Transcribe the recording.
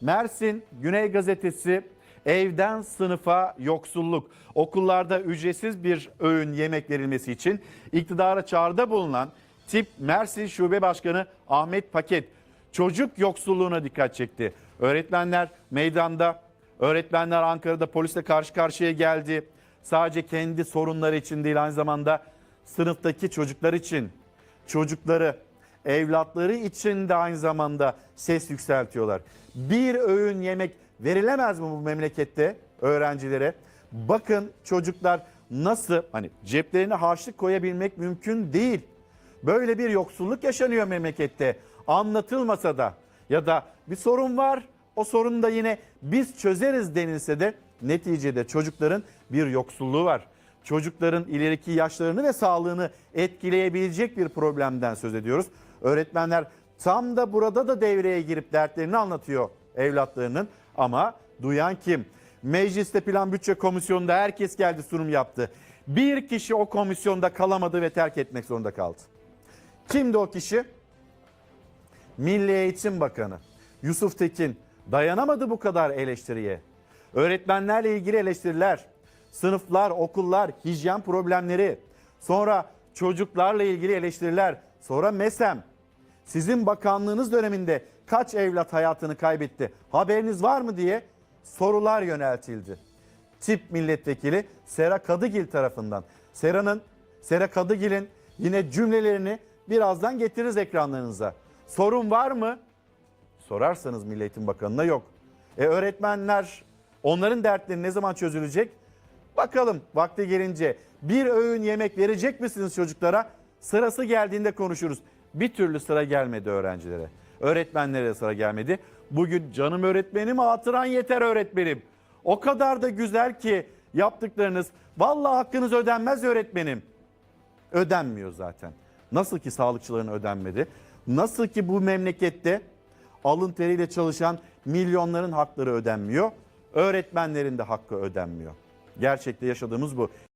Mersin Güney Gazetesi evden sınıfa yoksulluk. Okullarda ücretsiz bir öğün yemek verilmesi için iktidara çağrıda bulunan tip Mersin Şube Başkanı Ahmet Paket çocuk yoksulluğuna dikkat çekti. Öğretmenler meydanda, öğretmenler Ankara'da polisle karşı karşıya geldi. Sadece kendi sorunları için değil aynı zamanda sınıftaki çocuklar için, çocukları, evlatları için de aynı zamanda ses yükseltiyorlar. Bir öğün yemek verilemez mi bu memlekette öğrencilere? Bakın çocuklar nasıl hani ceplerine harçlık koyabilmek mümkün değil. Böyle bir yoksulluk yaşanıyor memlekette. Anlatılmasa da ya da bir sorun var. O sorunu da yine biz çözeriz denilse de neticede çocukların bir yoksulluğu var. Çocukların ileriki yaşlarını ve sağlığını etkileyebilecek bir problemden söz ediyoruz. Öğretmenler tam da burada da devreye girip dertlerini anlatıyor evlatlarının ama duyan kim? Mecliste Plan Bütçe Komisyonu'nda herkes geldi sunum yaptı. Bir kişi o komisyonda kalamadı ve terk etmek zorunda kaldı. Kimdi o kişi? Milli Eğitim Bakanı Yusuf Tekin dayanamadı bu kadar eleştiriye. Öğretmenlerle ilgili eleştiriler, sınıflar, okullar, hijyen problemleri, sonra çocuklarla ilgili eleştiriler, sonra MESEM. Sizin bakanlığınız döneminde kaç evlat hayatını kaybetti? Haberiniz var mı diye sorular yöneltildi. Tip milletvekili Sera Kadıgil tarafından. Sera'nın Sera Kadıgil'in yine cümlelerini birazdan getiririz ekranlarınıza. Sorun var mı? Sorarsanız Milli Bakanı'na yok. E öğretmenler onların dertleri ne zaman çözülecek? Bakalım vakti gelince bir öğün yemek verecek misiniz çocuklara? Sırası geldiğinde konuşuruz. Bir türlü sıra gelmedi öğrencilere. Öğretmenlere sıra gelmedi. Bugün canım öğretmenim hatıran yeter öğretmenim. O kadar da güzel ki yaptıklarınız. Vallahi hakkınız ödenmez öğretmenim. Ödenmiyor zaten. Nasıl ki sağlıkçıların ödenmedi. Nasıl ki bu memlekette alın teriyle çalışan milyonların hakları ödenmiyor. Öğretmenlerin de hakkı ödenmiyor. Gerçekte yaşadığımız bu.